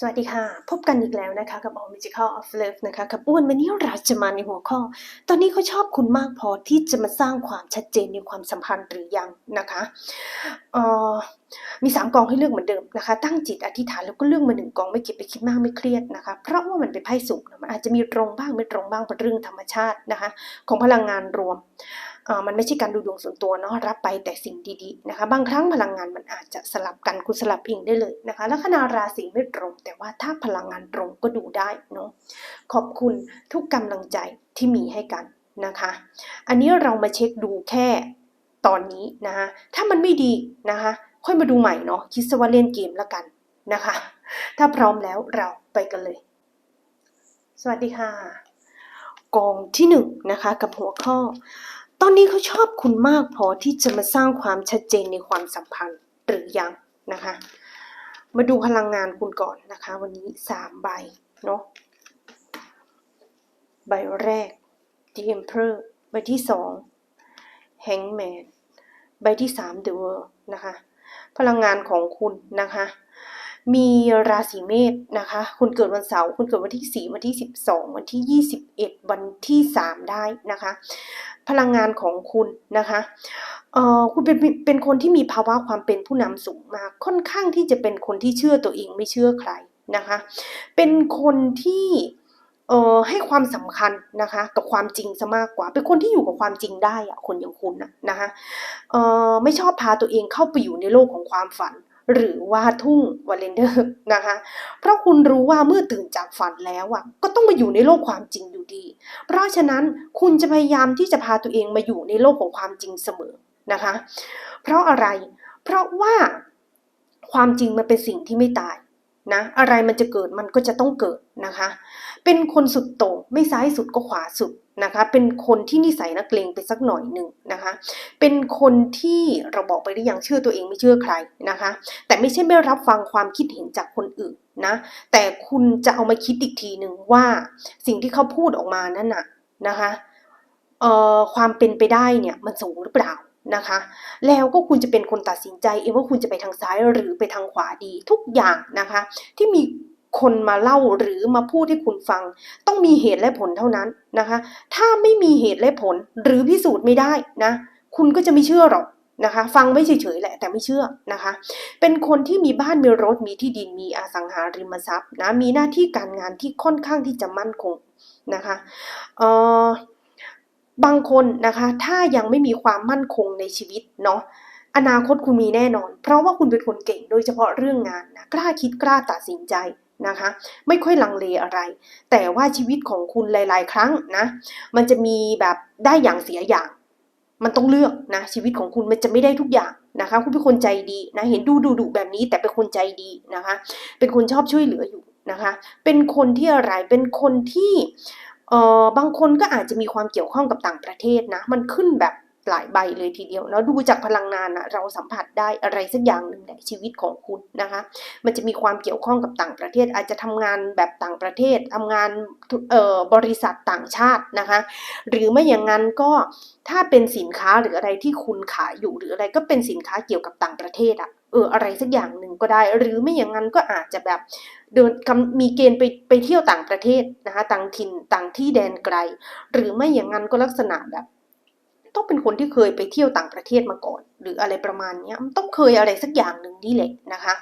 สวัสดีค่ะ พบกันอีกแล้วนะคะ กับ All Magical of Love นะคะ กับอ้วนวันนี้เราจะมาในหัวข้อ ตอนนี้เขาชอบคุณมากพอที่จะมาสร้างความชัดเจนในความสัมพันธ์หรือยังนะคะเอ่อมีสามกองให้เลือกเหมือนเดิมนะคะ ตั้งจิตอธิษฐานแล้วก็เลือกมาหนึ่งกองไม่เก็บไปคิดมากไม่เครียดนะคะ เพราะว่ามันเป็นไพ่สุกมันอาจจะมีตรงบ้างไม่ตรงบ้างเป็นเรื่องธรรมชาตินะคะ ของพลังงานรวม มันไม่ใช่การดูดวงส่วนตัวเนาะรับไปแต่สิ่งดีๆนะคะ บางครั้งพลังงานมันอาจจะสลับกันคุณสลับเองได้เลยนะคะลัคนาราศีไม่ตรง แต่ว่าถ้าพลังงานตรงก็ดูได้เนาะขอบคุณทุกกำลังใจที่มีให้กันนะคะ อันนี้เรามาเช็คดูแค่ตอนนี้นะคะถ้ามันไม่ดีนะคะ ค่อยมาดูใหม่เนาะคิดซะว่าเล่นเกมแล้วกันนะคะ ถ้าพร้อมแล้วเราไปกันเลย สวัสดีค่ะ กองที่หนึ่งนะคะกับหัวข้อ ตอนนี้เขาชอบคุณมากพอที่จะมาสร้างความชัดเจนในความสัมพันธ์หรือยังนะคะ มาดูพลังงานคุณก่อนนะคะ วันนี้สามใบเนาะใบแรก The Emperor ใบที่สอง Hangman ใบที่สาม The World นะคะ พลังงานของคุณนะคะ มีราศีเมษนะคะ คุณเกิดวันเสาร์คุณเกิดวันที่ 4 วันที่ 12 วันที่ 21 วันที่ 3 ได้นะคะ พลังงานของคุณนะคะเอ่อคุณเป็นเป็นคนที่มีภาวะความเป็นผู้นำสูงมากค่อนข้างที่จะเป็นคนที่เชื่อตัวเองไม่เชื่อใครนะคะ เป็นคนที่เอ่อให้ความสำคัญนะคะกับความจริงซะมากกว่า เป็นคนที่อยู่กับความจริงได้อะคนอย่างคุณนะนะคะเอ่อไม่ชอบพาตัวเองเข้าไปอยู่ในโลกของความฝัน หรือว่าทุ่งวาเลนเดอร์นะคะ เพราะคุณรู้ว่าเมื่อตื่นจากฝันแล้วอะก็ต้องมาอยู่ในโลกความจริงอยู่ดี เพราะฉะนั้นคุณจะพยายามที่จะพาตัวเองมาอยู่ในโลกของความจริงเสมอนะคะ เพราะอะไร เพราะว่าความจริงมันเป็นสิ่งที่ไม่ตายนะอะไรมันจะเกิดมันก็จะต้องเกิดนะคะ เป็นคนสุดโต่งไม่ซ้ายสุดก็ขวาสุด นะคะ เป็นคนที่นิสัยนักเลงไปสักหน่อยหนึ่งนะคะ เป็นคนที่เราบอกไปหรือยังเชื่อตัวเองไม่เชื่อใครนะคะ แต่ไม่ใช่ไม่รับฟังความคิดเห็นจากคนอื่นนะ แต่คุณจะเอามาคิดอีกทีหนึ่งว่าสิ่งที่เขาพูดออกมานั่นน่ะนะคะเอ่อความเป็นไปได้เนี่ยมันสูงหรือเปล่านะคะ แล้วก็คุณจะเป็นคนตัดสินใจเองว่าคุณจะไปทางซ้ายหรือไปทางขวาดีทุกอย่างนะคะ ที่มี คนมาเล่าหรือมาพูดให้คุณฟัง ต้องมีเหตุและผลเท่านั้นนะคะ ถ้าไม่มีเหตุและผลหรือพิสูจน์ไม่ได้นะคุณก็จะไม่เชื่อหรอกนะคะฟังไม่เฉยๆแหละแต่ไม่เชื่อนะคะ เป็นคนที่มีบ้านมีรถมีที่ดินมีอสังหาริมทรัพย์นะมีหน้าที่การงานที่ค่อนข้างที่จะมั่นคงนะคะเอ่อบางคนนะคะถ้ายังไม่มีความมั่นคงในชีวิตเนาะอนาคตคุณมีแน่นอน เพราะว่าคุณเป็นคนเก่งโดยเฉพาะเรื่องงานนะกล้าคิดกล้าตัดสินใจ นะคะ ไม่ค่อยลังเลอะไร แต่ว่าชีวิตของคุณหลาย ๆ ครั้งนะ มันจะมีแบบได้อย่างเสียอย่าง มันต้องเลือกนะชีวิตของคุณมันจะไม่ได้ทุกอย่างนะคะ คุณเป็นคนใจดีนะเห็นดูดูดุแบบนี้แต่เป็นคนใจดีนะคะ เป็นคนชอบช่วยเหลืออยู่นะคะ เป็นคนที่อะไรเป็นคนที่เอ่อบางคนก็อาจจะมีความเกี่ยวข้องกับต่างประเทศนะ มันขึ้นแบบ หลายใบเลยทีเดียวแล้วดูจากพลังงานนะเราสัมผัสได้อะไรสักอย่างหนึ่งในชีวิตของคุณนะคะ มันจะมีความเกี่ยวข้องกับต่างประเทศ อาจจะทำงานแบบต่างประเทศทำงานบริษัทต่างชาตินะคะ หรือไม่อย่างนั้นก็ถ้าเป็นสินค้าหรืออะไรที่คุณขายอยู่หรืออะไรก็เป็นสินค้าเกี่ยวกับต่างประเทศอะเอออะไรสักอย่างหนึ่งก็ได้ หรือไม่อย่างนั้นก็อาจจะแบบเดินมีเกณฑ์ไปไปเที่ยวต่างประเทศนะคะต่างถิ่นต่างที่แดนไกล หรือไม่อย่างนั้นก็ลักษณะแบบ ต้องเป็นคนที่เคยไปเที่ยวต่างประเทศมาก่อน หรืออะไรประมาณนี้มันต้องเคยอะไรสักอย่างหนึ่งนี่แหละนะคะ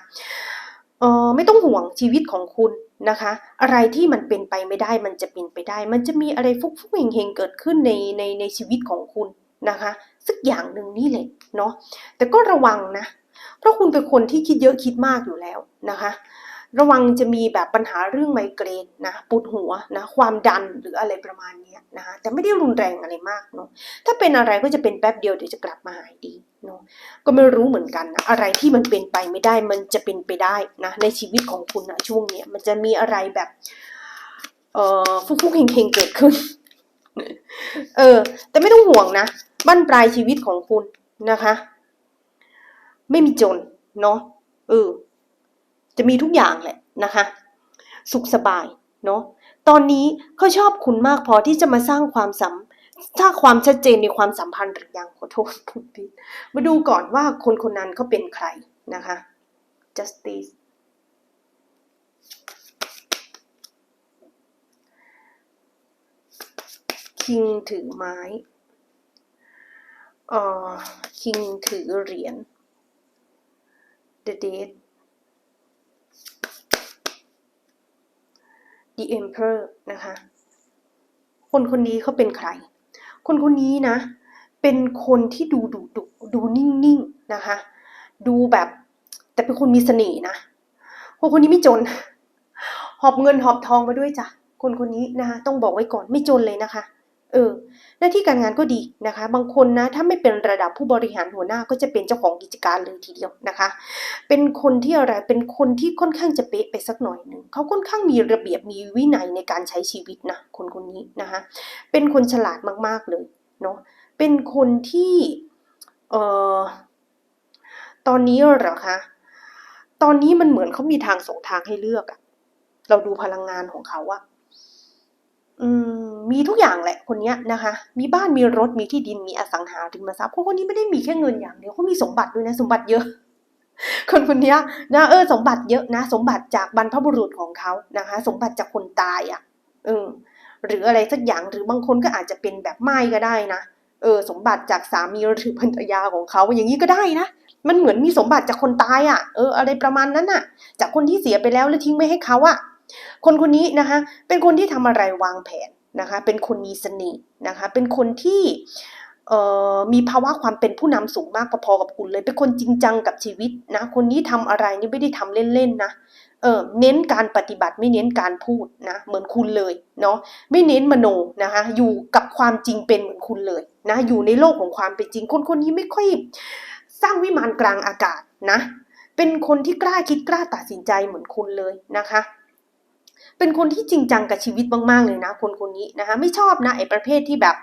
เออไม่ต้องห่วงชีวิตของคุณนะคะ อะไรที่มันเป็นไปไม่ได้มันจะเป็นไปได้ มันจะมีอะไรฟุกฟุกเฮงเฮงเกิดขึ้นในในในชีวิตของคุณนะคะสักอย่างหนึ่งนี่แหละเนาะแต่ก็ระวังนะ เพราะคุณเป็นคนที่คิดเยอะคิดมากอยู่แล้วนะคะ ระวังจะมีแบบปัญหาเรื่องไมเกรนนะปวดหัวนะความดันหรืออะไรประมาณนี้นะคะแต่ไม่ได้รุนแรงอะไรมากเนาะถ้าเป็นอะไรก็จะเป็นแป๊บเดียวเดี๋ยวจะกลับมาหายดีเนาะก็ไม่รู้เหมือนกันนะอะไรที่มันเป็นไปไม่ได้มันจะเป็นไปได้นะในชีวิตของคุณนะช่วงเนี้ยมันจะมีอะไรแบบเอ่อฟุกๆเฮงๆเกิดขึ้นเออแต่ไม่ต้องห่วงนะบั้นปลายชีวิตของคุณนะคะ ไม่มีจนเนาะเออ จะมีทุกอย่างแหละนะคะ สุขสบายเนาะตอนนี้เขาชอบคุณมากพอที่จะมาสร้างความสัมถ้าความชัดเจนในความสัมพันธ์หรือยังขอโทษพูดผิดมาดูก่อนว่าคนคนนั้นเขาเป็นใครนะคะ justice King ถือไม้เอ่อคิงถือเหรียญ the date the emperor นะคะ คนคนนี้เขาเป็นใคร คนคนนี้นะ เป็นคนที่ดูดุดุดูนิ่งๆนะคะ ดูแบบแต่เป็นคนมีเสน่ห์นะ คนคนนี้ไม่จน หอบเงินหอบทองมาด้วยจ้ะ คนคนนี้นะคะต้องบอกไว้ก่อนไม่จนเลยนะคะ เออหน้าที่การงานก็ดีนะคะ บางคนนะถ้าไม่เป็นระดับผู้บริหารหัวหน้าก็จะเป็นเจ้าของกิจการเลยทีเดียวนะคะ เป็นคนที่อะไรเป็นคนที่ค่อนข้างจะเป๊ะไปสักหน่อยหนึ่งเขาค่อนข้างมีระเบียบมีวินัยในการใช้ชีวิตนะคนคนนี้นะคะ เป็นคนฉลาดมากๆเลยเนาะเป็นคนที่เอ่อตอนนี้เหรอคะตอนนี้มันเหมือนเขามีทางสองทางให้เลือกอะเราดูพลังงานของเขาอะ มมีทุกอย่างแหละคนนี้นะคะ มีบ้านมีรถมีที่ดินมีอสังหาริมทรัพย์คนคนนี้ไม่ได้มีแค่เงินอย่างเดียวเขามีสมบัติด้วยนะสมบัติเยอะ คนคนนี้นะเออสมบัติเยอะนะ สมบัติจากบรรพบุรุษของเขานะคะ สมบัติจากคนตายอะ่ะเออหรืออะไรสักอย่างหรือบางคนก็อาจจะเป็นแบบไม้ก็ได้นะเออ สมบัติจากสามีหรือภรรยาของเขาอย่างนี้ก็ได้นะมันเหมือนมีสมบัติจากคนตายอะ่ะ เออ อะไรประมาณนั้นอะ จากคนที่เสียไปแล้วแล้วทิ้งไว้ให้เขาอะ คนคนนี้นะคะเป็นคนที่ทำอะไรวางแผนนะคะเป็นคนมีเสน่ห์นะคะเป็นคนที่มีภาวะความเป็นผู้นำสูงมากพอๆกับคุณเลย เป็นคนจริงจังกับชีวิตนะ คนนี้ทำอะไรนี่ไม่ได้ทำเล่นๆนะ เออเน้นการปฏิบัติไม่เน้นการพูดนะ เหมือนคุณเลยเนาะ ไม่เน้นมโนนะคะ อยู่กับความจริงเป็นเหมือนคุณเลยนะ อยู่ในโลกของความเป็นจริง คนคนนี้ไม่ค่อยสร้างวิมานกลางอากาศนะ เป็นคนที่กล้าคิดกล้าตัดสินใจเหมือนคุณเลยนะคะ เป็นคนที่จริงจังกับชีวิตมากๆเลยนะ คนคนนี้นะคะ ไม่ชอบนะไอ้ประเภทที่แบบ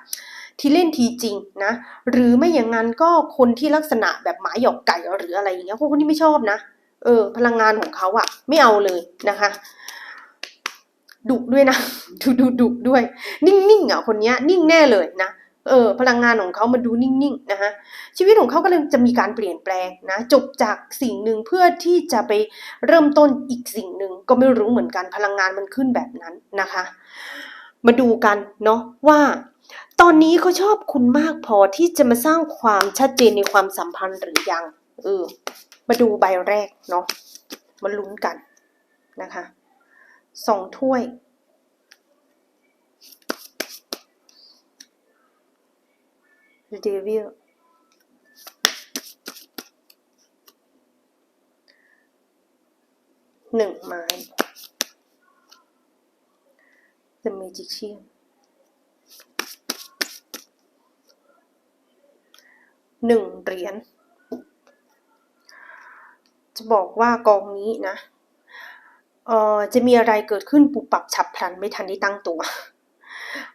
ที่เล่นทีจริงนะ หรือไม่อย่างนั้นก็คนที่ลักษณะแบบหมาหยอกไก่หรืออะไรอย่างเงี้ยคนคนนี้ไม่ชอบนะ เออ พลังงานของเขาอะไม่เอาเลยนะคะดุด้วยนะดุดุดุด้วย นิ่งๆอะคนเนี้ยนิ่งแน่เลยนะ เออพลังงานของเขามันดูนิ่งๆนะคะชีวิตของเขาก็เลยจะมีการเปลี่ยนแปลงนะจบจากสิ่งหนึ่งเพื่อที่จะไปเริ่มต้นอีกสิ่งหนึ่งก็ไม่รู้เหมือนกันพลังงานมันขึ้นแบบนั้นนะคะ มาดูกันเนาะว่า ตอนนี้เขาชอบคุณมากพอที่จะมาสร้างความชัดเจนในความสัมพันธ์หรือยังเออมาดูใบแรกเนาะมาลุ้นกันนะคะสองถ้วย The Devil หนึ่งไม้ The Magician หนึ่งเหรียญ จะบอกว่ากองนี้นะ เอ่อ จะมีอะไรเกิดขึ้นปุบปับฉับพลันไม่ทันได้ตั้งตัว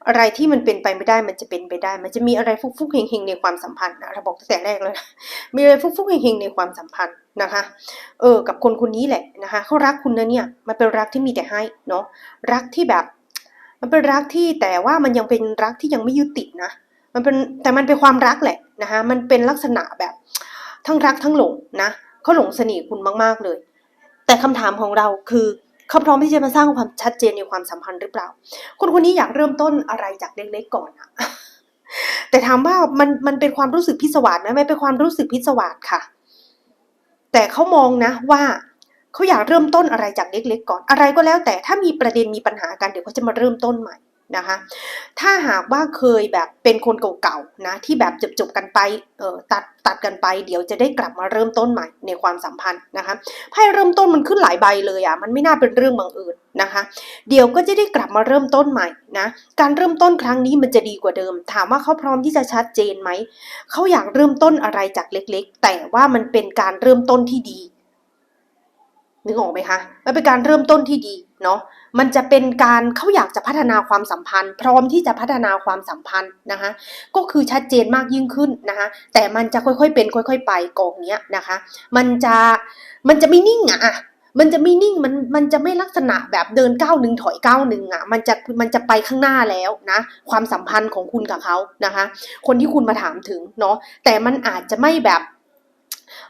อะไรที่มันเป็นไปไม่ได้มันจะเป็นไปได้ มันจะมีอะไรฟุกๆเฮงๆในความสัมพันธ์นะเราบอกตั้งแต่แรกเลยนะมีอะไรฟุกๆเฮงๆในความสัมพันธ์นะคะ เออ กับคนคนนี้แหละนะคะเขารักคุณนะเนี่ย มันเป็นรักที่มีแต่ให้เนาะรักที่แบบ มันเป็นรักที่แต่ว่ามันยังเป็นรักที่ยังไม่ยึดตินะมันเป็นแต่มันเป็นความรักแหละนะคะมันเป็นลักษณะแบบทั้งรักทั้งหลงนะเขาหลงเสน่ห์คุณมากๆเลย แต่คำถามของเราคือ เขาพร้อมที่จะมาสร้างความชัดเจนในความสัมพันธ์หรือเปล่า คนคนนี้อยากเริ่มต้นอะไรจากเล็กๆก่อนอะแต่ถามว่ามันมันเป็นความรู้สึกพิศวาสไหมไม่เป็นความรู้สึกพิศวาสค่ะ แต่เขามองนะว่าเขาอยากเริ่มต้นอะไรจากเล็กๆก่อน อะไรก็แล้วแต่ถ้ามีประเด็นมีปัญหากันเดี๋ยวเขาจะมาเริ่มต้นใหม่ นะคะ ถ้าหากว่าเคยแบบเป็นคนเก่าๆนะที่แบบจบๆกันไปเออตัดตัดกันไป เดี๋ยวจะได้กลับมาเริ่มต้นใหม่ในความสัมพันธ์นะคะไพ่เริ่มต้นมันขึ้นหลายใบเลยอะมันไม่น่าเป็นเรื่องบังเอิญนะคะ เดี๋ยวก็จะได้กลับมาเริ่มต้นใหม่นะการเริ่มต้นครั้งนี้มันจะดีกว่าเดิม ถามว่าเขาพร้อมที่จะชัดเจนไหมเขาอยากเริ่มต้นอะไรจากเล็กๆ แต่ว่ามันเป็นการเริ่มต้นที่ดีนึกออกไหมคะมันเป็นการเริ่มต้นที่ดีเนาะ มันจะเป็นการเขาอยากจะพัฒนาความสัมพันธ์ พร้อมที่จะพัฒนาความสัมพันธ์นะคะก็คือชัดเจนมากยิ่งขึ้นนะคะแต่มันจะค่อยๆเป็นค่อย ๆ ไปกองเนี้ยนะคะ มันจะมันจะไม่นิ่งอะมันจะไม่นิ่งมันมันจะไม่ลักษณะแบบเดินก้าวหนึ่งถอยก้าวหนึ่งอะมันจะมันจะไปข้างหน้าแล้วนะความสัมพันธ์ของคุณกับเขานะคะ คนที่คุณมาถามถึงเนาะแต่มันอาจจะไม่แบบ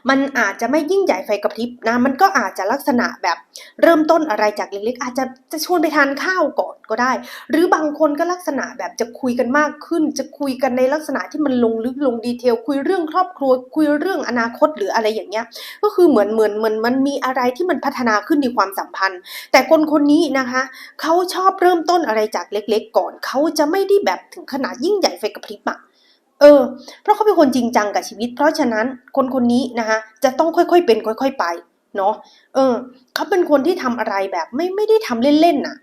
มันอาจจะไม่ยิ่งใหญ่ไฟกระพริบนะ มันก็อาจจะลักษณะแบบเริ่มต้นอะไรจากเล็กๆ อาจจะจะชวนไปทานข้าวก่อนก็ได้ หรือบางคนก็ลักษณะแบบจะคุยกันมากขึ้น จะคุยกันในลักษณะที่มันลงลึกลงดีเทล คุยเรื่องครอบครัว คุยเรื่องอนาคตหรืออะไรอย่างเงี้ย ก็คือเหมือนเหมือนเหมือนมันมีอะไรที่มันพัฒนาขึ้นในความสัมพันธ์ แต่คนคนนี้นะคะเขาชอบเริ่มต้นอะไรจากเล็ก ๆ ก่อน เขาจะไม่ได้แบบถึงขนาดยิ่งใหญ่ไฟกระพริบอะ เออ เพราะเขาเป็นคนจริงจังกับชีวิต เพราะฉะนั้นคนคนนี้นะคะจะต้องค่อยๆเป็นค่อย ๆไปเนาะ เออเขาเป็นคนที่ทำอะไรแบบไม่ไม่ได้ทำเล่นๆน่ะ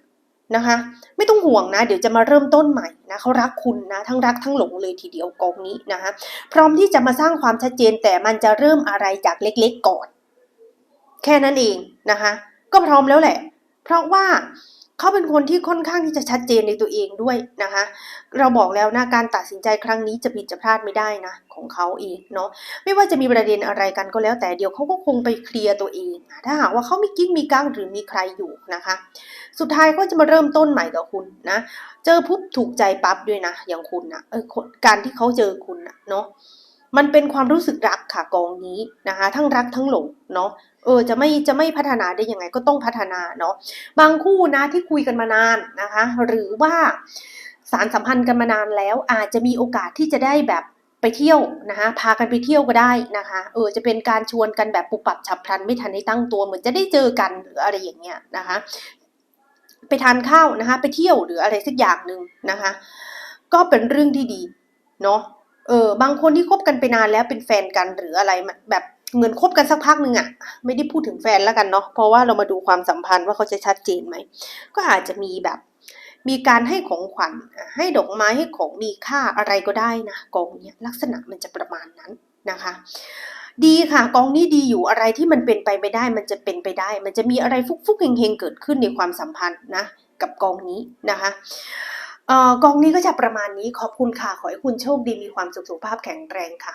นะคะ ไม่ต้องห่วงนะ เดี๋ยวจะมาเริ่มต้นใหม่นะเขารักคุณนะ ทั้งรักทั้งหลงเลยทีเดียวกองนี้นะคะพร้อมที่จะมาสร้างความชัดเจนแต่มันจะเริ่มอะไรจากเล็กๆก่อน แค่นั้นเองนะคะ ก็พร้อมแล้วแหละ เพราะว่า เขาเป็นคนที่ค่อนข้างที่จะชัดเจนในตัวเองด้วยนะคะ เราบอกแล้วนะการตัดสินใจครั้งนี้จะผิดจะพลาดไม่ได้นะของเขาเองเนาะไม่ว่าจะมีประเด็นอะไรกันก็แล้วแต่เดี๋ยวเขาก็คงไปเคลียร์ตัวเอง ถ้าหากว่าเขามีกิ๊กมีก้างหรือมีใครอยู่นะคะ สุดท้ายก็จะมาเริ่มต้นใหม่กับคุณนะเจอปุ๊บถูกใจปั๊บด้วยนะ อย่างคุณนะเออการที่เขาเจอคุณนะเนาะมันเป็นความรู้สึกรักค่ะกองนี้นะคะ ทั้งรักทั้งหลงเนาะ เออจะไม่จะไม่พัฒนาได้ยังไงก็ต้องพัฒนาเนาะบางคู่นะที่คุยกันมานานนะคะ หรือว่าสารสัมพันธ์กันมานานแล้วอาจจะมีโอกาสที่จะได้แบบไปเที่ยวนะคะพากันไปเที่ยวก็ได้นะคะเออจะเป็นการชวนกันแบบปุบปับฉับพลันไม่ทันได้ตั้งตัวเหมือนจะได้เจอกันหรืออะไรอย่างเงี้ยนะคะ ไปทานข้าวนะคะ ไปเที่ยวหรืออะไรสักอย่างหนึ่งนะคะ ก็เป็นเรื่องที่ดีเนาะเออบางคนที่คบกันไปนานแล้วเป็นแฟนกันหรืออะไรแบบ เหมือนคบกันสักพักหนึ่งอะไม่ได้พูดถึงแฟนแล้วกันเนาะเพราะว่าเรามาดูความสัมพันธ์ว่าเขาจะชัดเจนไหมก็อาจจะมีแบบ มีการให้ของขวัญให้ดอกไม้ให้ของมีค่าอะไรก็ได้นะกองเนี้ยลักษณะมันจะประมาณนั้นนะคะ ดีค่ะกองนี้ดีอยู่อะไรที่มันเป็นไปไม่ได้ มันจะเป็นไปได้ มันจะมีอะไรฟุกๆเฮงๆเกิดขึ้นในความสัมพันธ์นะกับกองนี้นะคะออกองนี้ก็จะประมาณนี้ขอบคุณค่ะ ขอให้คุณโชคดีมีความสุขสุขภาพแข็งแรงค่ะ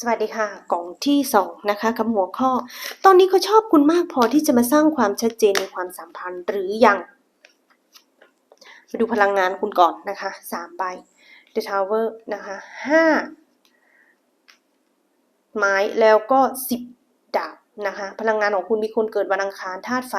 สวัสดีค่ะกล่องที่สองนะคะกับหัวข้อ ตอนนี้เขาชอบคุณมากพอที่จะมาสร้างความชัดเจนในความสัมพันธ์หรือยังมาดูพลังงานคุณก่อนนะคะสามใบ The Tower นะคะห้าไม้แล้วก็สิบดาบ นะคะ พลังงานของคุณมีคนเกิดวันอังคารธาตุไฟ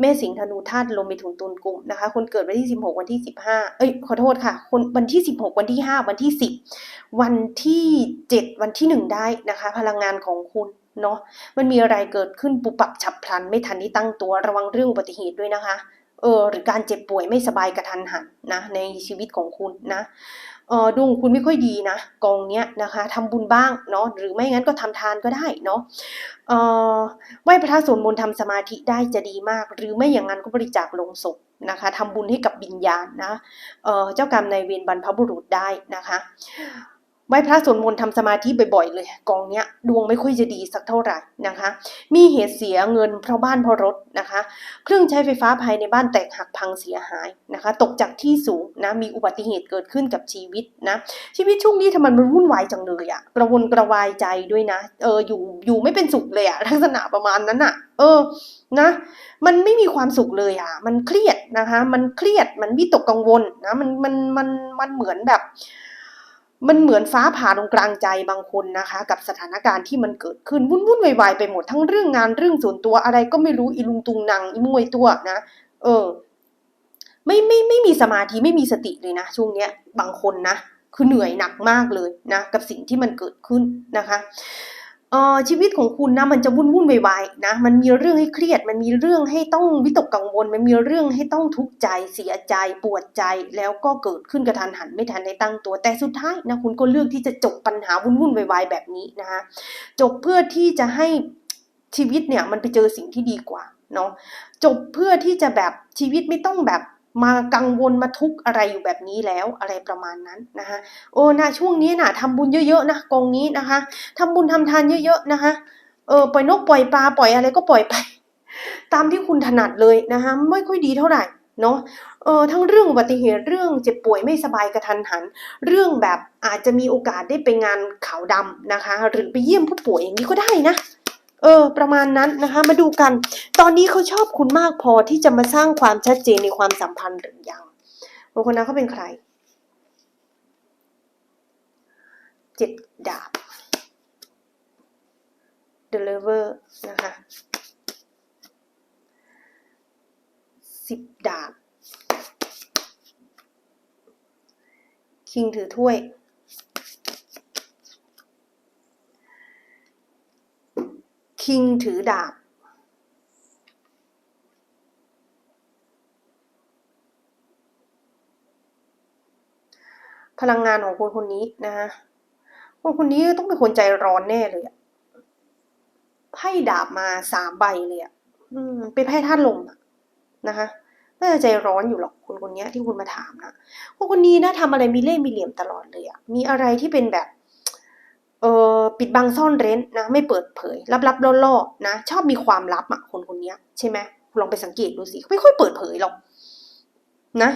แม่สิงห์ธนูธาตุลมไปถุนตุลกุมนะคะ คนเกิดวันที่ 16 วันที่ 15 เอ้ยขอโทษค่ะ คนวันที่ 16 วันที่ 5 วันที่ 10 วันที่ 7 วันที่ 1 ได้นะคะ พลังงานของคุณเนาะมันมีอะไรเกิดขึ้นปุบปับฉับพลัน ไม่ทันที่ตั้งตัวระวังเรื่องอุบัติเหตุด้วยนะคะเออหรือการเจ็บป่วยไม่สบายกระทันหันนะในชีวิตของคุณนะ ดวงคุณไม่ค่อยดีนะกองเนี้ยนะคะทำบุญบ้างเนาะหรือไม่งั้นก็ทำทานก็ได้เนาะเออไหว้พระสวดมนต์ทำสมาธิได้จะดีมาก หรือไม่อย่างนั้นก็บริจาคลงศพนะคะทำบุญให้กับวิญญาณนะเออเจ้ากรรมนายเวรบรรพบุรุษได้นะคะ ไหว้พระสวดมนต์ทำสมาธิบ่อยๆ เลย กองเนี้ยดวงไม่ค่อยจะดีสักเท่าไหร่นะคะ มีเหตุเสียเงินเพราะบ้านเพราะรถนะคะ เครื่องใช้ไฟฟ้าภายในบ้านแตกหักพังเสียหายนะคะ ตกจากที่สูงนะมีอุบัติเหตุเกิดขึ้นกับชีวิตนะชีวิตช่วงนี้ทำไมมันวุ่นวายจังเลยอะกระวนกระวายใจด้วยนะเอออยู่อยู่ไม่เป็นสุขเลยอะลักษณะประมาณนั้นอะเออนะมันไม่มีความสุขเลยอะมันเครียดนะคะ มันเครียดมันวิตกกังวลนะมันมันมันมันเหมือนแบบ มันเหมือนฟ้าผ่าตรงกลางใจบางคนนะคะ กับสถานการณ์ที่มันเกิดขึ้นวุ่นวุ่นวายๆไปหมดทั้งเรื่องงานเรื่องส่วนตัวอะไรก็ไม่รู้อีลุงตุงนางอีมวยตัวนะ เออ ไม่ไม่ไม่มีสมาธิไม่มีสติเลยนะช่วงเนี้ย บางคนนะคือเหนื่อยหนักมากเลยนะ กับสิ่งที่มันเกิดขึ้นนะคะ เอ่อชีวิตของคุณนะมันจะวุ่นวุ่นวายๆนะมันมีเรื่องให้เครียด มันมีเรื่องให้ต้องวิตกกังวล มันมีเรื่องให้ต้องทุกข์ใจเสียใจปวดใจ แล้วก็เกิดขึ้นกระทันหันไม่ทันได้ตั้งตัว แต่สุดท้ายนะคุณก็เลือกที่จะจบปัญหาวุ่นวุ่นวายๆแบบนี้นะคะจบเพื่อที่จะให้ชีวิตเนี่ยมันไปเจอสิ่งที่ดีกว่าเนาะจบเพื่อที่จะแบบชีวิตไม่ต้องแบบ มากังวลมาทุกอะไรอยู่แบบนี้แล้วอะไรประมาณนั้นนะคะโอ้นะช่วงนี้นะทำบุญเยอะๆนะกองนี้นะคะทำบุญทำทานเยอะๆนะคะเออปล่อยนกปล่อยปลาปล่อยอะไรก็ปล่อยไป ตามที่คุณถนัดเลยนะคะไม่ค่อยดีเท่าไหร่เนาะเออทั้งเรื่องอุบัติเหตุเรื่องเจ็บป่วยไม่สบายกระทันหัน เรื่องแบบอาจจะมีโอกาสได้ไปงานขาวดำนะคะ หรือไปเยี่ยมผู้ป่วยอย่างนี้ก็ได้นะ เออ ประมาณนั้นนะคะ มาดูกัน ตอนนี้เขาชอบคุณมากพอที่จะมาสร้างความชัดเจนในความสัมพันธ์หรือยังบางคนนั้นเขาเป็นใคร เจ็ดดาบ The Lover นะคะสิบดาบ คิงถือถ้วย คิงถือดาบ พลังงานของคนคนนี้นะคะคนคนนี้ต้องเป็นคนใจร้อนแน่เลยอะไพ่ดาบมาสามใบเลยอะอืมเป็นไพ่ธาตุลมอะนะคะน่าจะใจร้อนอยู่หรอกคนคนนี้ที่คุณมาถามนะคนคนนี้นะทำอะไรมีเล่ห์มีเหลี่ยมตลอดเลยอะมีอะไรที่เป็นแบบ ออปิดบังซ่อนเร้นนะ ไม่เปิดเผย ลับๆล่อๆนะ ชอบมีความลับอะคนคนนี้ใช่ไหมลองไปสังเกตดูสิเขาไม่ค่อยเปิดเผยหรอกนะ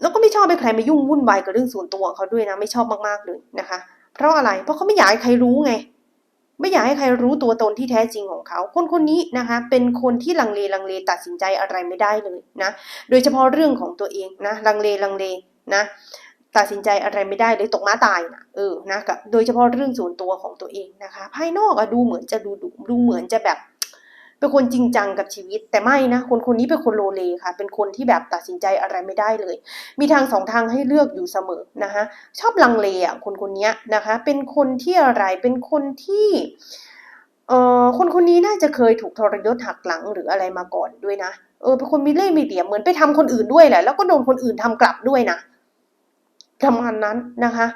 แล้วก็ไม่ชอบให้ใครมายุ่งวุ่นวายกับเรื่องส่วนตัวของเขาด้วยนะ ไม่ชอบมากๆเลยนะคะ เพราะอะไรเพราะเขาไม่อยากให้ใครรู้ไง ไม่อยากให้ใครรู้ตัวตนที่แท้จริงของเขา คนคนนี้นะคะ เป็นคนที่ลังเลลังเลตัดสินใจอะไรไม่ได้เลยนะ โดยเฉพาะเรื่องของตัวเองนะ ลังเลลังเลนะ ตัดสินใจอะไรไม่ได้เลยตกม้าตายนะเออนะกับโดยเฉพาะเรื่องส่วนตัวของตัวเองนะคะ ภายนอกอะดูเหมือนจะดูดุดูเหมือนจะแบบ เป็นคนจริงจังกับชีวิต แต่ไม่นะ คนคนนี้เป็นคนโลเลค่ะ เป็นคนที่แบบตัดสินใจอะไรไม่ได้เลย มีทางสองทางให้เลือกอยู่เสมอนะคะ ชอบลังเลอะคนคนนี้นะคะ เป็นคนที่อะไรเป็นคนที่เอ่อคนคนนี้น่าจะเคยถูกทรยศหักหลังหรืออะไรมาก่อนด้วยนะ เออเป็นคนมีเล่ห์มีเหลี่ยมเหมือนไปทำคนอื่นด้วยแหละแล้วก็โดนคนอื่นทำกลับด้วยนะ ประมาณนั้นนะคะ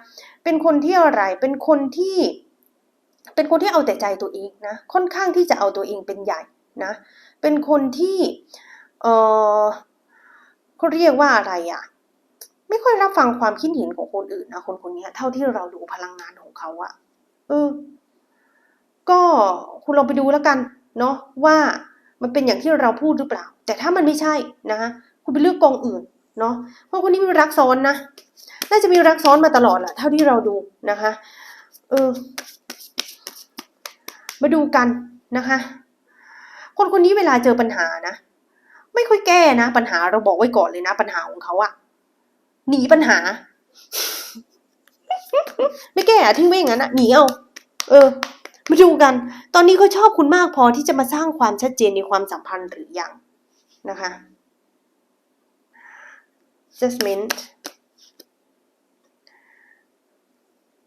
เป็นคนที่อะไร เป็นคนที่ เป็นคนที่เอาแต่ใจตัวเองนะ ค่อนข้างที่จะเอาตัวเองเป็นใหญ่นะ เป็นคนที่ เออเขาเรียกว่าอะไรอะ่ะ ไม่ค่อยรับฟังความคิดเห็นของคนอื่นนะคนคนนี้เท่าที่เราดูพลังงานของเขาอะเออ ก็คุณลองไปดูแล้วกัน เนาะว่ามันเป็นอย่างที่เราพูดหรือเปล่า แต่ถ้ามันไม่ใช่นะคุณไปเลือกกองอื่น เนาะเพราะคนนี้มีรักซ้อนนะ น่าจะมีรักซ้อนมาตลอดแหละเท่าที่เราดูนะคะเออมาดูกันนะคะ คนคนนี้เวลาเจอปัญหานะ ไม่ค่อยแก้นะ ปัญหาเราบอกไว้ก่อนเลยนะปัญหาของเขาอะหนีปัญหา ไม่แก้อะทิ้งไว้อย่างนั้นอะหนีเอาเออ มาดูกัน ตอนนี้เขาชอบคุณมากพอที่จะมาสร้างความชัดเจนในความสัมพันธ์หรือยังนะคะ judgment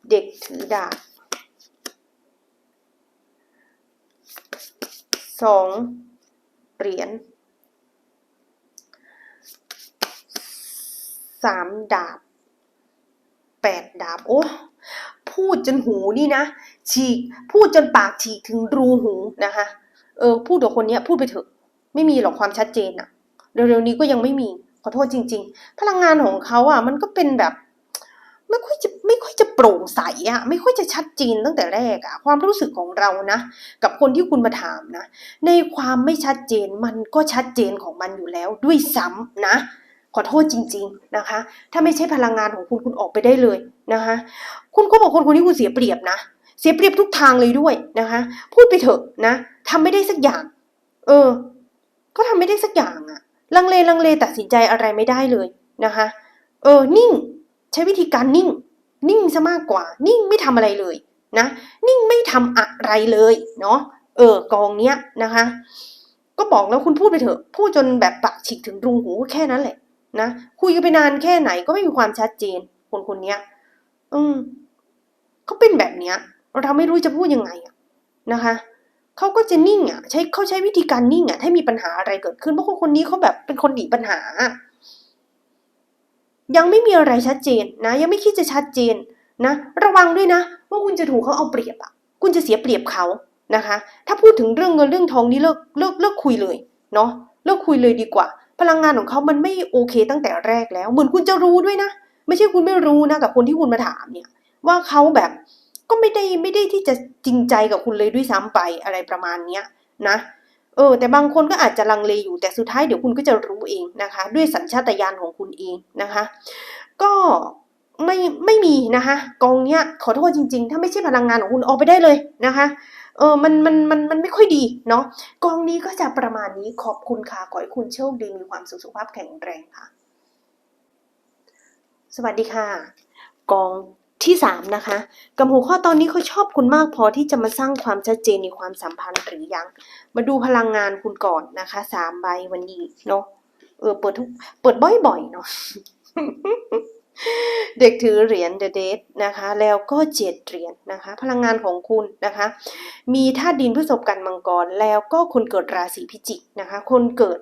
เด็กถือดาบสองเหรียญสามดาบแปดดาบ โอ้พูดจนหูนี่นะ ฉีก พูดจนปากฉีกถึงรูหูนะคะ เออ พูดกับคนเนี้ย พูดไปเถอะ ไม่มีหรอกความชัดเจนอะเร็วๆนี้ก็ยังไม่มี ขอโทษจริง ๆ พลังงานของเขาอะมันก็เป็นแบบ ไม่ค่อยจะ ไม่ค่อยจะโปร่งใสอะไม่ค่อยจะชัดเจนตั้งแต่แรกอะความรู้สึกของเรานะ กับคนที่คุณมาถามนะ ในความไม่ชัดเจนมันก็ชัดเจนของมันอยู่แล้วด้วยซ้ำนะ ขอโทษจริง ๆนะคะ ถ้าไม่ใช่พลังงานของคุณคุณออกไปได้เลยนะคะ คุณก็บอกคนคนนี้คุณเสียเปรียบนะ เสียเปรียบทุกทางเลยด้วยนะคะ พูดไปเถอะนะทำไม่ได้สักอย่าง เออ ก็ทำไม่ได้สักอย่างอะลังเลลังเลตัดสินใจอะไรไม่ได้เลยนะคะ เออนิ่ง ใช้วิธีการนิ่ง นิ่งซะมากกว่า นิ่งไม่ทำอะไรเลยนะ นิ่งไม่ทำอะไรเลยเนาะเออกองเนี้ยนะคะ ก็บอกแล้วคุณพูดไปเถอะ พูดจนแบบปากฉีกถึงรูหูแค่นั้นแหละนะคุยกันไปนานแค่ไหนก็ไม่มีความชัดเจน คนคนเนี้ยอืมเขาเป็นแบบเนี้ย เราไม่รู้จะพูดยังไงอะนะคะเขาก็จะนิ่งอะ ใช้เขาใช้วิธีการนิ่งอะถ้ามีปัญหาอะไรเกิดขึ้นเพราะคนคนนี้เขาแบบเป็นคนหนีปัญหา ยังไม่มีอะไรชัดเจนนะ ยังไม่คิดจะชัดเจนนะ ระวังด้วยนะ ว่าคุณจะถูกเขาเอาเปรียบอะ คุณจะเสียเปรียบเขานะคะ ถ้าพูดถึงเรื่องเงินเรื่องทองนี่เลิกเลิกเลิกคุยเลยเนาะเลิกคุยเลยดีกว่า พลังงานของเขามันไม่โอเคตั้งแต่แรกแล้ว เหมือนคุณจะรู้ด้วยนะ ไม่ใช่คุณไม่รู้นะกับคนที่คุณมาถามเนี่ย ว่าเขาแบบก็ไม่ได้ไม่ได้ที่จะจริงใจกับคุณเลยด้วยซ้ำไปอะไรประมาณเนี้ยนะ เออแต่บางคนก็อาจจะลังเลอยู่แต่สุดท้ายเดี๋ยวคุณก็จะรู้เองนะคะ ด้วยสัญชาตญาณของคุณเองนะคะ ก็ไม่ไม่มีนะคะกองเนี้ยขอโทษจริง ๆ ถ้าไม่ใช่พลังงานของคุณออกไปได้เลยนะคะเออมันมันมันมันไม่ค่อยดีเนาะกองนี้ก็จะประมาณนี้ขอบคุณค่ะขอให้คุณโชคดีมีความสุขสุขภาพแข็งแรงค่ะ สวัสดีค่ะ กอง ที่สามนะคะ กับหัวข้อตอนนี้เขาชอบคุณมากพอที่จะมาสร้างความชัดเจนในความสัมพันธ์หรือยัง มาดูพลังงานคุณก่อนนะคะสามใบวันนี้เนาะเออเปิดทุกเปิดบ่อยๆเนาะเด็กถือเหรียญ The Date นะคะ แล้วก็เจ็ดเหรียญนะคะ พลังงานของคุณนะคะ มีธาตุดินพฤษภกันมังกรแล้วก็คนเกิดราศีพิจิกนะคะ คนเกิด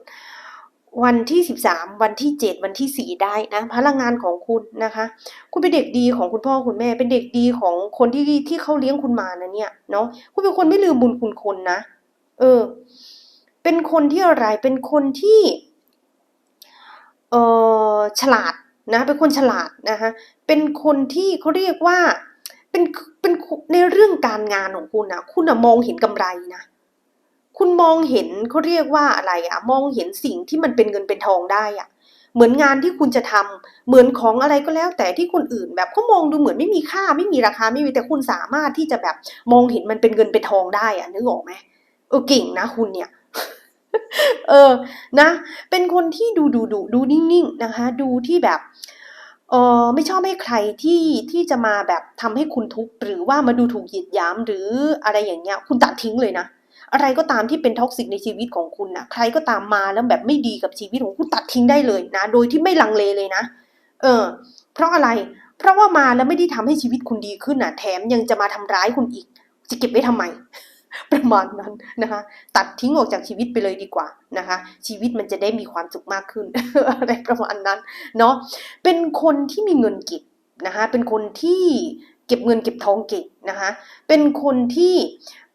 วันที่13วันที่7วันที่4ได้นะพลังงานของคุณนะคะ คุณเป็นเด็กดีของคุณพ่อคุณแม่ เป็นเด็กดีของคนที่ที่เขาเลี้ยงคุณมานะเนี่ยเนาะคุณเป็นคนไม่ลืมบุญคุณคนนะ เออ เป็นคนที่อะไรเป็นคนที่เออฉลาดนะ เป็นคนฉลาดนะคะเป็นคนที่เขาเรียกว่าเป็นเป็นในเรื่องการงานของคุณนะคุณอะมองเห็นกำไรนะ คุณมองเห็นเขาเรียกว่าอะไรอะมองเห็นสิ่งที่มันเป็นเงินเป็นทองได้อะเหมือนงานที่คุณจะทำเหมือนของอะไรก็แล้ว แต่ที่คนอื่นแบบเขามองดูเหมือนไม่มีค่าไม่มีราคาไม่มีแต่คุณสามารถที่จะแบบมองเห็นมันเป็นเงินเป็นทองได้อะนึกออกไหมเออเก่งนะคุณเนี่ยเออนะ เป็นคนที่ดูดูดูดูนิ่งๆนะคะ ดูที่แบบเออไม่ชอบให้ใครที่ที่จะมาแบบทำให้คุณทุกข์หรือว่ามาดูถูกเหยียดหยามหรืออะไรอย่างเงี้ย คุณตัดทิ้งเลยนะ อะไรก็ตามที่เป็นท็อกซิกในชีวิตของคุณนะใครก็ตามมาแล้วแบบไม่ดีกับชีวิตของคุณตัดทิ้งได้เลยนะ โดยที่ไม่ลังเลเลยนะ เออ เพราะอะไร เพราะว่ามาแล้วไม่ได้ทำให้ชีวิตคุณดีขึ้นนะแถมยังจะมาทำร้ายคุณอีก จะเก็บไว้ทำไม ประมาณนั้นนะคะ ตัดทิ้งออกจากชีวิตไปเลยดีกว่านะคะ ชีวิตมันจะได้มีความสุขมากขึ้นอะไรประมาณนั้น เนาะเป็นคนที่มีเงินเก็บนะคะ เป็นคนที่เก็บเงินเก็บทองเก่งนะคะ เป็นคนที่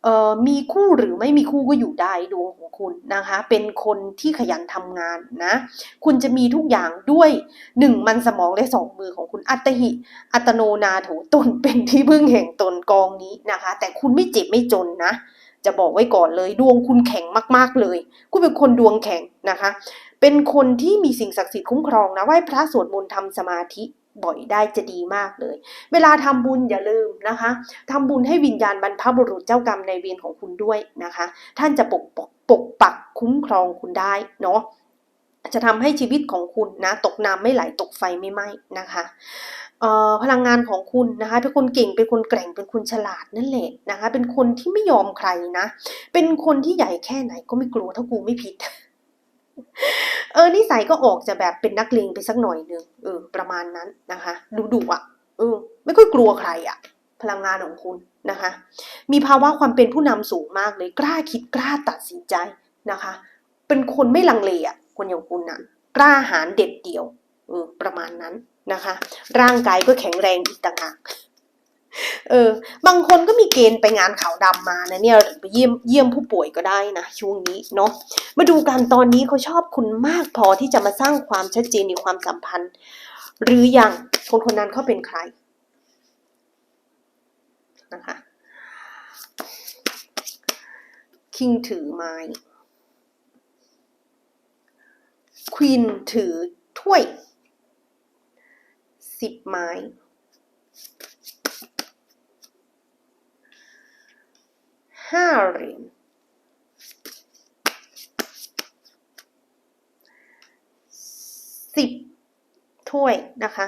เอ่อมีคู่หรือไม่มีคู่ก็อยู่ได้ดวงของคุณนะคะ เป็นคนที่ขยันทำงานนะ คุณจะมีทุกอย่างด้วยหนึ่งมันสมองและสองมือของคุณอัตหิ อัตโนนาโถตนเป็นที่พึ่งแห่งตนกองนี้นะคะ แต่คุณไม่เจ็บไม่จนนะ จะบอกไว้ก่อนเลย ดวงคุณแข็งมากๆเลย คุณเป็นคนดวงแข็งนะคะ เป็นคนที่มีสิ่งศักดิ์สิทธิ์คุ้มครองนะไหว้พระสวดมนต์ทำสมาธิ บ่อยได้จะดีมากเลย เวลาทำบุญอย่าลืมนะคะทำบุญให้วิญญาณบรรพบุรุษเจ้ากรรมในเวรของคุณด้วยนะคะ ท่านจะปกปกปกปักคุ้มครองคุณได้เนาะจะทำให้ชีวิตของคุณนะตกน้ำไม่ไหลตกไฟไม่ไหม้นะคะพลังงานของคุณนะคะเป็นคนเก่งเป็นคนแกร่งเป็นคนฉลาดนั่นแหละนะคะ เป็นคนที่ไม่ยอมใครนะ เป็นคนที่ใหญ่แค่ไหนก็ไม่กลัวถ้ากูไม่ผิด เออนิสัยก็ออกจะแบบเป็นนักเลงไปสักหน่อยนึงเออ ประมาณนั้นนะคะดุดุอะเออ ไม่ค่อยกลัวใครอะ พลังงานของคุณนะคะ มีภาวะความเป็นผู้นำสูงมากเลยกล้าคิดกล้าตัดสินใจนะคะ เป็นคนไม่ลังเลอะคนอย่างคุณน่ะกล้าหาญเด็ดเดี่ยวเออประมาณนั้นนะคะ ร่างกายก็แข็งแรงอีกต่างหาก เออ บางคนก็มีเกณฑ์ไปงานขาวดำมานะเนี่ยไปเยี่ยมเยี่ยมผู้ป่วยก็ได้นะช่วงนี้เนาะมาดูกันตอนนี้เขาชอบคุณมากพอที่จะมาสร้างความชัดเจนในความสัมพันธ์ หรือยังคนคนนั้นเขาเป็นใครนะคะคิงถือไม้ควีนถือถ้วยสิบไม้ ห้าเหรียญสิบถ้วยนะคะ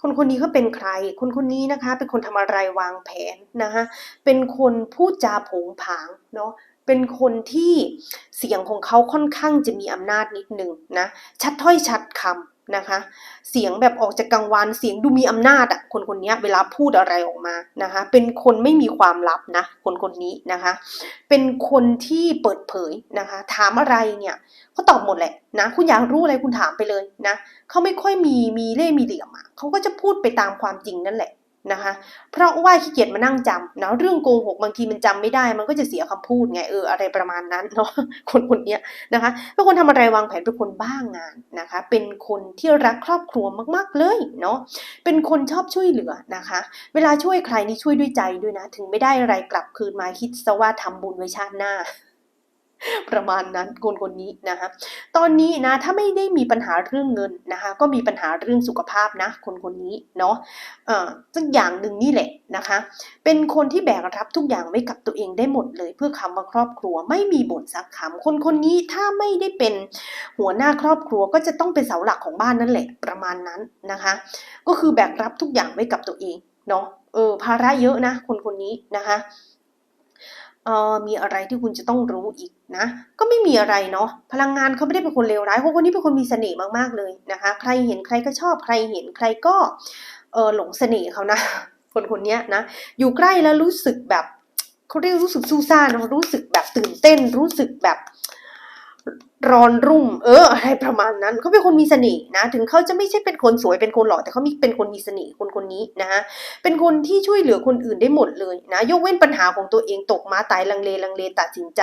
คนคนนี้เขาเป็นใคร คนคนนี้นะคะ เป็นคนทำอะไรวางแผนนะคะเป็นคนพูดจาผงผางเนาะเป็นคนที่เสียงของเขาค่อนข้างจะมีอำนาจนิดหนึ่งนะ ชัดถ้อยชัดคำ นะคะ เสียงแบบออกจากกังวานเสียงดูมีอำนาจอะคนคนนี้เวลาพูดอะไรออกมานะคะ เป็นคนไม่มีความลับนะคนคนนี้นะคะ เป็นคนที่เปิดเผยนะคะ ถามอะไรเนี่ยเขาตอบหมดแหละนะ คุณอยากรู้อะไรคุณถามไปเลยนะเขาไม่ค่อยมีมีเล่มีเหลี่ยมอะเขาก็จะพูดไปตามความจริงนั่นแหละ นะคะ เพราะว่าขี้เกียจมานั่งจำนะเรื่องโกหกบางทีมันจำไม่ได้ มันก็จะเสียคำพูดไงเอออะไรประมาณนั้นเนาะคนคนเนี้ยนะคะเป็นคนทำอะไรวางแผนเป็นคนบ้างงานนะคะ เป็นคนที่รักครอบครัวมากๆเลยเนาะเป็นคนชอบช่วยเหลือนะคะ เวลาช่วยใครนี่ช่วยด้วยใจด้วยนะ ถึงไม่ได้อะไรกลับคืนมาคิดซะว่าทำบุญไว้ชาติหน้า ประมาณนั้นคนคนนี้นะคะตอนนี้นะถ้าไม่ได้มีปัญหาเรื่องเงินนะคะก็มีปัญหาเรื่องสุขภาพนะคนคนนี้เนาะเอ่อสักอย่างหนึ่งนี่แหละนะคะ เป็นคนที่แบกรับทุกอย่างไว้กับตัวเองได้หมดเลยเพื่อคำว่าครอบครัวไม่มีบ่นสักคำคนคนนี้ถ้าไม่ได้เป็นหัวหน้าครอบครัวก็จะต้องเป็นเสาหลักของบ้านนั่นแหละประมาณนั้นนะคะ ก็คือแบกรับทุกอย่างไว้กับตัวเองเนาะเออภาระเยอะนะคนคนนี้นะคะ เออมีอะไรที่คุณจะต้องรู้อีกนะ ก็ไม่มีอะไรเนาะพลังงานเขาไม่ได้เป็นคนเลวร้ายคนคนนี้เป็นคนมีเสน่ห์มากๆเลยนะคะ ใครเห็นใครก็ชอบใครเห็นใครก็เออหลงเสน่ห์เขานะ คนคนเนี้ยนะ อยู่ใกล้แล้วรู้สึกแบบเขาเรียกรู้สึกซูซ่านะรู้สึกแบบตื่นเต้นรู้สึกแบบ ร้อนรุ่ม เอออะไรประมาณนั้นเขาเป็นคนมีเสน่ห์นะ ถึงเขาจะไม่ใช่เป็นคนสวยเป็นคนหล่อแต่เขามีเป็นคนมีเสน่ห์คนคนนี้นะฮะเป็นคนที่ช่วยเหลือคนอื่นได้หมดเลยนะยกเว้นปัญหาของตัวเองตกมาตายลังเลลังเลตัดสินใจ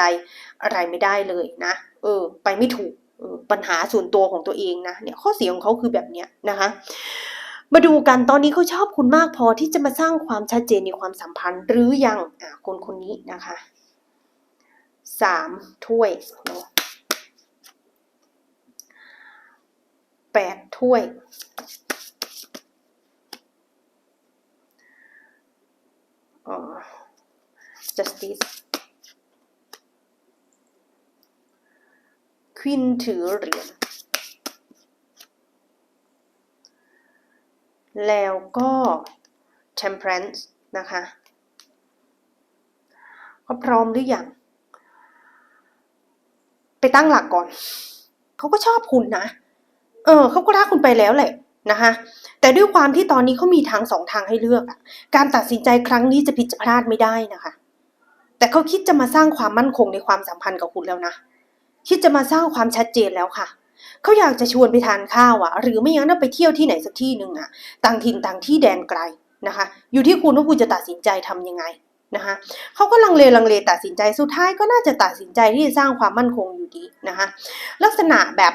อะไรไม่ได้เลยนะ เออ ไปไม่ถูกออปัญหาส่วนตัวของตัวเองนะเนี่ยข้อเสียของเขาคือแบบเนี้ยนะคะมาดูกันตอนนี้เขาชอบคุณมากพอที่จะมาสร้างความชัดเจนในความสัมพันธ์หรือยังอะคนคนนี้นะคะสามถ้วยเนาะ แปดถ้วยอ๋อ justice ควินถือเหรียญแล้วก็ temperance นะคะเขาพร้อมหรือยัง ไปตั้งหลักก่อน เขาก็ชอบคุณนะ เออเขาก็รักคุณไปแล้วแหละนะคะแต่ด้วยความที่ตอนนี้เขามีทางสองทางให้เลือกอะการตัดสินใจครั้งนี้จะผิดจะพลาดไม่ได้นะคะ แต่เขาคิดจะมาสร้างความมั่นคงในความสัมพันธ์กับคุณแล้วนะ คิดจะมาสร้างความชัดเจนแล้วค่ะเขาอยากจะชวนไปทานข้าวอะหรือไม่ย่างนั้นไปเที่ยวที่ไหนสักที่หนึ่งอะต่างถิ่นต่างที่แดนไกลนะคะ อยู่ที่คุณว่าคุณจะตัดสินใจทำยังไงนะคะเขาก็ลังเลลังเลตัดสินใจสุดท้ายก็น่าจะตัดสินใจที่จะสร้างความมั่นคงอยู่ดีนะคะลักษณะแบบ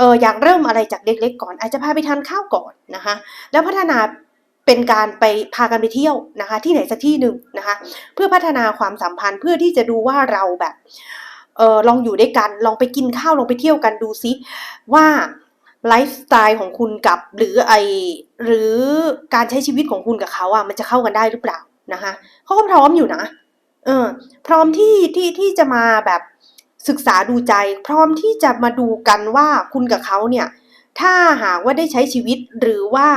อออยากเริ่มอะไรจากเล็กๆก่อน อาจจะพาไปทานข้าวก่อนนะคะแล้วพัฒนาเป็นการไปพากันไปเที่ยวนะคะ ที่ไหนสักที่หนึ่งนะคะ เพื่อพัฒนาความสัมพันธ์เพื่อที่จะดูว่าเราแบบเออลองอยู่ด้วยกันลองไปกินข้าวลองไปเที่ยวกันดูซิว่าไลฟ์สไตล์ของคุณกับหรือไอหรือการใช้ชีวิตของคุณกับเขาอะมันจะเข้ากันได้หรือเปล่านะคะเขาก็พร้อมอยู่นะเออพร้อมที่ที่ที่จะมาแบบ ศึกษาดูใจพร้อมที่จะมาดูกันว่าคุณกับเขาเนี่ย ถ้าหากว่าได้ใช้ชีวิตหรือว่า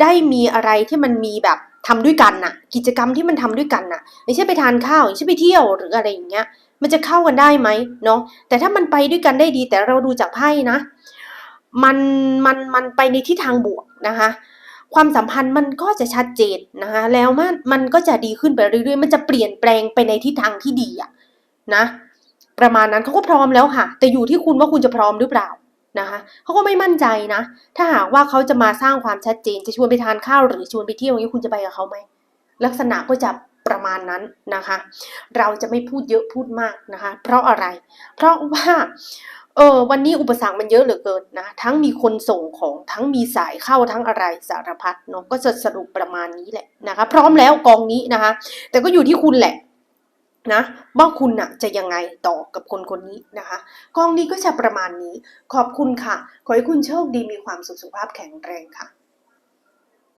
ได้มีอะไรที่มันมีแบบทำด้วยกันน่ะ กิจกรรมที่มันทำด้วยกันน่ะ ไม่ใช่ไปทานข้าวไม่ใช่ไปเที่ยวหรืออะไรอย่างเงี้ย มันจะเข้ากันได้ไหมเนาะแต่ถ้ามันไปด้วยกันได้ดีแต่เราดูจากไพ่นะ มันมันมันไปในทิศทางบวกนะคะความสัมพันธ์มันก็จะชัดเจนนะคะแล้วมันมันก็จะดีขึ้นไปเรื่อยๆ มันจะเปลี่ยนแปลงไปในทิศทางที่ดีอะนะ ประมาณนั้นเขาก็พร้อมแล้วค่ะ แต่อยู่ที่คุณว่าคุณจะพร้อมหรือเปล่านะคะเขาก็ไม่มั่นใจนะ ถ้าหากว่าเขาจะมาสร้างความชัดเจนจะชวนไปทานข้าวหรือชวนไปเที่ยวอย่างนี้คุณจะไปกับเขาไหมลักษณะก็จะประมาณนั้นนะคะ เราจะไม่พูดเยอะพูดมากนะคะ เพราะอะไร เพราะว่าเออวันนี้อุปสรรคมันเยอะเหลือเกินนะทั้งมีคนส่งของทั้งมีสายเข้าทั้งอะไรสารพัดเนาะก็จะสรุปประมาณนี้แหละนะคะ พร้อมแล้วกองนี้นะคะ แต่ก็อยู่ที่คุณแหละ นะว่าคุณน่ะจะยังไงต่อกับคนคนนี้นะคะกองนี้ก็จะประมาณนี้ ขอบคุณค่ะ ขอให้คุณโชคดีมีความสุขสุขภาพแข็งแรงค่ะ